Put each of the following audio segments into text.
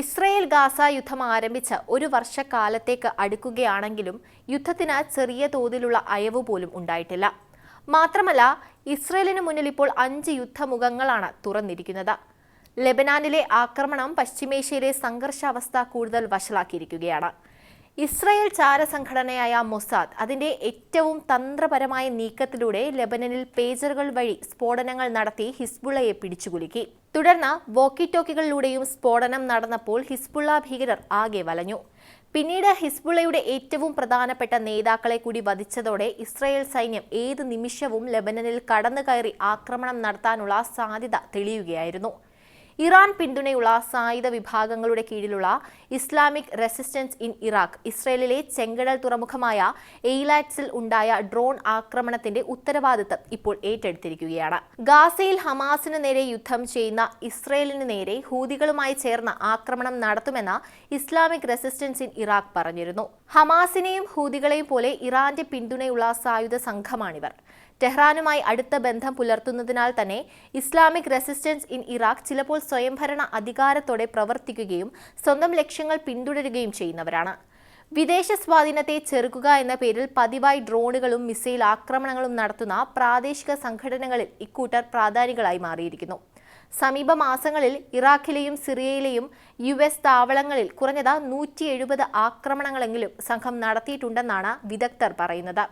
Israel Gaza യുദ്ധം ആരംഭിച്ച ഒരു വർഷക്കാലത്തേക്ക് അടുക്കുകയാണെങ്കിലും യുദ്ധത്തിന് ചെറിയ തോതിലുള്ള അയവ് പോലും ഉണ്ടായിട്ടില്ല. മാത്രമല്ല ഇസ്രയേലിന് മുന്നിൽ ഇപ്പോൾ അഞ്ച് യുദ്ധമുഖങ്ങളാണ് തുറന്നിരിക്കുന്നത്. ലെബനാനിലെ ആക്രമണം പശ്ചിമേഷ്യയിലെ സംഘർഷാവസ്ഥ കൂടുതൽ വഷളാക്കിയിരിക്കുകയാണ്. ഇസ്രയേൽ ചാരസംഘടനയായ മൊസാദ് അതിന്റെ ഏറ്റവും തന്ത്രപരമായ നീക്കത്തിലൂടെ ലെബനനിൽ പേജറുകൾ വഴി സ്ഫോടനങ്ങൾ നടത്തി ഹിസ്ബുള്ളയെ പിടിച്ചുകുലുക്കി. തുടർന്ന് വോക്കി ടോക്കികളിലൂടെയും സ്ഫോടനം നടന്നപ്പോൾ ഹിസ്ബുള്ള ഭീകരർ ആകെ വലഞ്ഞു. പിന്നീട് ഹിസ്ബുള്ളയുടെ ഏറ്റവും പ്രധാനപ്പെട്ട നേതാക്കളെ കൂടി വധിച്ചതോടെ ഇസ്രായേൽ സൈന്യം ഏത് നിമിഷവും ലെബനനിൽ കടന്നുകയറി ആക്രമണം നടത്താനുള്ള സാധ്യത തെളിയുകയായിരുന്നു. ഇറാൻ പിന്തുണയുള്ള സായുധ വിഭാഗങ്ങളുടെ കീഴിലുള്ള ഇസ്ലാമിക് റെസിസ്റ്റൻസ് ഇൻ ഇറാഖ് ഇസ്രയേലിലെ ചെങ്കടൽ തുറമുഖമായ എയ്ലാറ്റ്സിൽ ഉണ്ടായ ഡ്രോൺ ആക്രമണത്തിന്റെ ഉത്തരവാദിത്തം ഇപ്പോൾ ഏറ്റെടുത്തിരിക്കുകയാണ്. ഗാസയിൽ ഹമാസിന് നേരെ യുദ്ധം ചെയ്യുന്ന ഇസ്രയേലിന് നേരെ ഹൂതികളുമായി ചേർന്ന ആക്രമണം നടത്തുമെന്ന് ഇസ്ലാമിക് റെസിസ്റ്റൻസ് ഇൻ ഇറാഖ് പറഞ്ഞിരുന്നു. ഹമാസിനെയും ഹൂതികളെയും പോലെ ഇറാന്റെ പിന്തുണയുള്ള സായുധ സംഘമാണിവർ. ടെഹ്റാനുമായി അടുത്ത ബന്ധം പുലർത്തുന്നതിനാൽ തന്നെ ഇസ്ലാമിക് റെസിസ്റ്റൻസ് ഇൻ ഇറാഖ് ചിലപ്പോൾ സ്വയംഭരണ അധികാരത്തോടെ പ്രവർത്തിക്കുകയും സ്വന്തം ലക്ഷ്യങ്ങൾ പിന്തുടരുകയും ചെയ്യുന്നവരാണ്. വിദേശ സ്വാധീനത്തെ ചെറുക്കുക എന്ന പേരിൽ പതിവായി ഡ്രോണുകളും മിസൈൽ ആക്രമണങ്ങളും നടത്തുന്ന പ്രാദേശിക സംഘടനകളിൽ ഇക്കൂട്ടർ പ്രാധാനികളായി മാറിയിരിക്കുന്നു. സമീപ മാസങ്ങളിൽ ഇറാഖിലെയും സിറിയയിലെയും യു എസ് താവളങ്ങളിൽ കുറഞ്ഞത് നൂറ്റി എഴുപത് ആക്രമണങ്ങളെങ്കിലും സംഘം നടത്തിയിട്ടുണ്ടെന്നാണ് വിദഗ്ധർ പറയുന്നത്.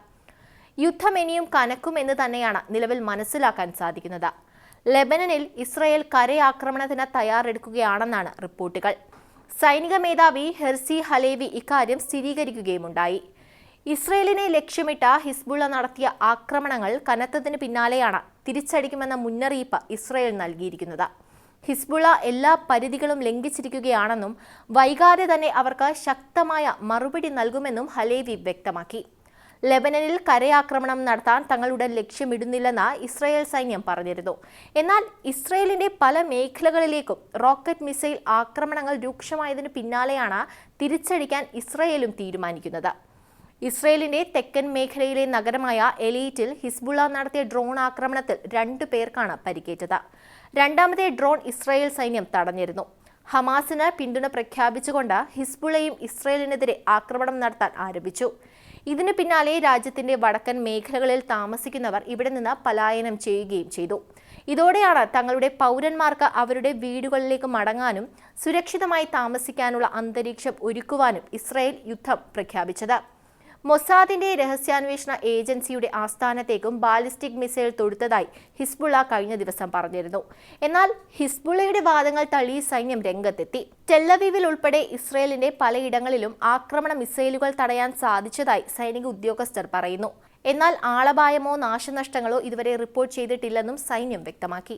യുദ്ധം ഇനിയും കനക്കുമെന്ന് തന്നെയാണ് നിലവിൽ മനസ്സിലാക്കാൻ സാധിക്കുന്നത്. ലെബനനിൽ ഇസ്രയേൽ കരയാക്രമണത്തിന് തയ്യാറെടുക്കുകയാണെന്നാണ് റിപ്പോർട്ടുകൾ. സൈനിക മേധാവി ഹെർസി ഹലേവി ഇക്കാര്യം സ്ഥിരീകരിക്കുകയുമുണ്ടായി. ഇസ്രയേലിനെ ലക്ഷ്യമിട്ട ഹിസ്ബുള്ള നടത്തിയ ആക്രമണങ്ങൾ കനത്തതിന് പിന്നാലെയാണ് തിരിച്ചടിക്കുമെന്ന മുന്നറിയിപ്പ് ഇസ്രയേൽ നൽകിയിരിക്കുന്നത്. ഹിസ്ബുള്ള എല്ലാ പരിധികളും ലംഘിച്ചിരിക്കുകയാണെന്നും വൈകാതെ തന്നെ അവർക്ക് ശക്തമായ മറുപടി നൽകുമെന്നും ഹലേവി വ്യക്തമാക്കി. ലെബനനിൽ കരയാക്രമണം നടത്താൻ തങ്ങളുടെ ലക്ഷ്യമിടുന്നില്ലെന്ന് ഇസ്രായേൽ സൈന്യം പറഞ്ഞിരുന്നു. എന്നാൽ ഇസ്രായേലിന്റെ പല മേഖലകളിലേക്കും റോക്കറ്റ് മിസൈൽ ആക്രമണങ്ങൾ രൂക്ഷമായതിനു പിന്നാലെയാണ് തിരിച്ചടിക്കാൻ ഇസ്രായേലും തീരുമാനിക്കുന്നത്. ഇസ്രയേലിന്റെ തെക്കൻ മേഖലയിലെ നഗരമായ എലീറ്റിൽ ഹിസ്ബുള്ള നടത്തിയ ഡ്രോൺ ആക്രമണത്തിൽ രണ്ടു പേർക്കാണ് പരിക്കേറ്റത്. രണ്ടാമത്തെ ഡ്രോൺ ഇസ്രായേൽ സൈന്യം തടഞ്ഞിരുന്നു. ഹമാസിന് പിന്തുണ പ്രഖ്യാപിച്ചുകൊണ്ട് ഹിസ്ബുള്ളയും ഇസ്രയേലിനെതിരെ ആക്രമണം നടത്താൻ ആരംഭിച്ചു. ഇതിനു പിന്നാലെ രാജ്യത്തിന്റെ വടക്കൻ മേഖലകളിൽ താമസിക്കുന്നവർ ഇവിടെ നിന്ന് പലായനം ചെയ്യുകയും ചെയ്തു. ഇതോടെയാണ് തങ്ങളുടെ പൗരന്മാർക്ക് അവരുടെ വീടുകളിലേക്ക് മടങ്ങാനും സുരക്ഷിതമായി താമസിക്കാനുള്ള അന്തരീക്ഷം ഒരുക്കുവാനും ഇസ്രായേൽ യുദ്ധം പ്രഖ്യാപിച്ചത്. മൊസാദിന്റെ രഹസ്യാന്വേഷണ ഏജൻസിയുടെ ആസ്ഥാനത്തേക്കും ബാലിസ്റ്റിക് മിസൈൽ തൊടുത്തതായി ഹിസ്ബുള്ള കഴിഞ്ഞ ദിവസം പറഞ്ഞിരുന്നു. എന്നാൽ ഹിസ്ബുള്ളയുടെ വാദങ്ങൾ തള്ളി സൈന്യം രംഗത്തെത്തി. ടെല്ലവീവിൽ ഉൾപ്പെടെ ഇസ്രയേലിന്റെ പലയിടങ്ങളിലും ആക്രമണ മിസൈലുകൾ തടയാൻ സാധിച്ചതായി സൈനിക ഉദ്യോഗസ്ഥർ പറയുന്നു. എന്നാൽ ആളപായമോ നാശനഷ്ടങ്ങളോ ഇതുവരെ റിപ്പോർട്ട് ചെയ്തിട്ടില്ലെന്നും സൈന്യം വ്യക്തമാക്കി.